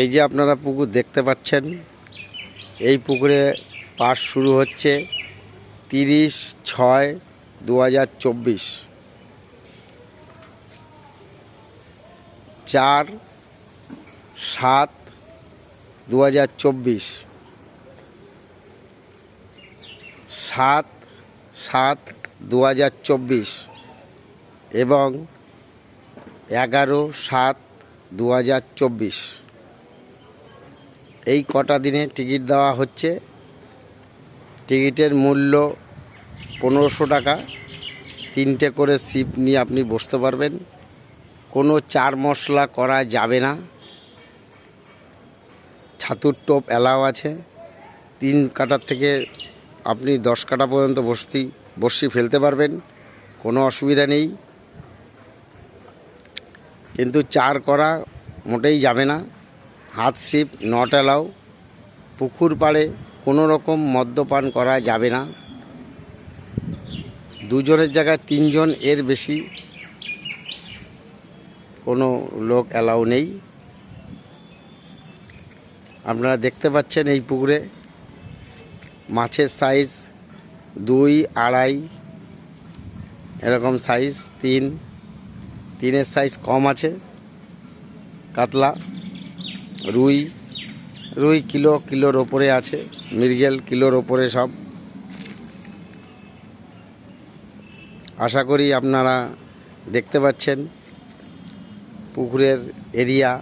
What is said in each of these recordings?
এই যে আপনারা পুকুর দেখতে পাচ্ছেন, এই পুকুরে পাস শুরু হচ্ছে তিরিশ ছয় দু হাজার চব্বিশ। চার সাত দু হাজার চব্বিশ। সাত সাত দু হাজার চব্বিশ এবং এগারো সাত দু হাজার চব্বিশ। এই কটা দিনে টিকিট দেওয়া হচ্ছে। টিকিটের মূল্য পনেরোশো টাকা। তিনটে করে সিপ নিয়ে আপনি বসতে পারবেন। কোনো চার মশলা করা যাবে না। ছাতুর টোপ অ্যালাও আছে। তিন কাটার থেকে আপনি দশ কাটা পর্যন্ত বসতি, বসি ফেলতে পারবেন। কোনো অসুবিধা নেই। কিন্তু চার করা মোটেই যাবে না। হাত সিপ নট অ্যালাউ পুকুর পাড়ে কোনো রকম মদ্যপান করা যাবে না। দুজনের জায়গায় তিনজন এর বেশি কোনো লোক অ্যালাউ নেই। আপনারা দেখতে পাচ্ছেন এই পুকুরে মাছের সাইজ দুই, আড়াই, এরকম সাইজ তিন, তিনের সাইজ কম আছে, কাতলা। রুই রুই কিলো, কিলোর ওপরে আছে, মৃগেল কিলোর ওপরে সব। আশা করি আপনারা দেখতে পাচ্ছেন পুকুরের এরিয়া।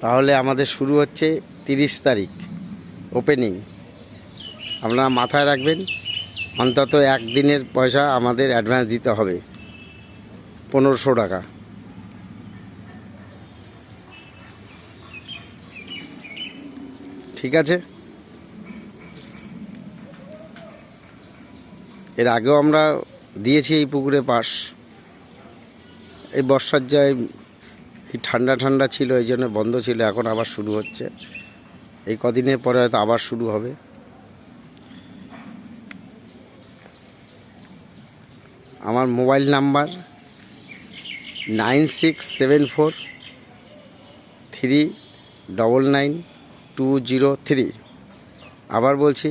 তাহলে আমাদের শুরু হচ্ছে তিরিশ তারিখ ওপেনিং। আপনারা মাথায় রাখবেন, অন্তত একদিনের পয়সা আমাদের অ্যাডভান্স দিতে হবে, পনেরোশো টাকা। ঠিক আছে? এর আগেও আমরা দিয়েছি এই পুকুরে পাশ। এই বর্ষার যায় এই ঠান্ডা ঠান্ডা ছিল, এই জন্য বন্ধ ছিল, এখন আবার শুরু হচ্ছে। এই কদিনের পরে হয়তো আবার শুরু হবে। আমার mobile number nine six seven four three double nine two zero three আবার বলছি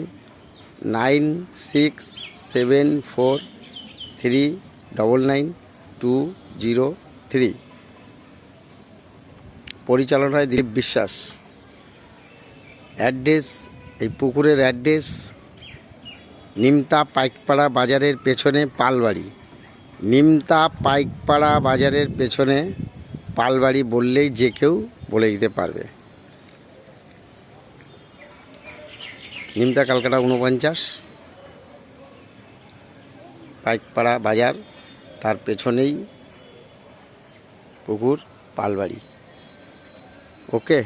nine six seven four three double nine two zero three পরিচালনায় দিলীপ বিশ্বাস। অ্যাড্রেস, এই পুকুরের অ্যাড্রেস, নিমতা পাইকপাড়া বাজারের পেছনে পালবাড়ি। নিমতা পাইকপাড়া বাজারের পেছনে পালবাড়ি বললেই যে কেউ বলে দিতে পারবে। নিমতা কালকাটা উনপঞ্চাশ পাইকপাড়া বাজার তার পেছনেই পুকুর পালবাড়ি। ওকে?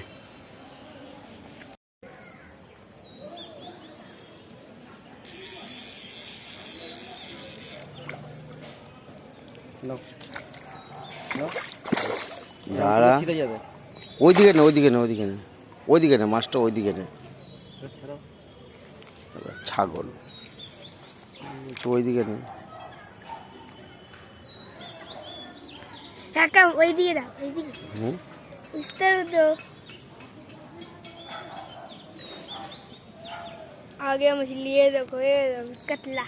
দাঁড়া। ওইদিকে না ওইদিকে না ওইদিকে না। ওইদিকে না মাছটা ওইদিকে না। ছাড়াও ছাগল তো ওইদিকে না কাকা ওই দিকে দাও ওই দিকে হুম উস্তার দो आगे मछली ये देखो ये देखो, कतला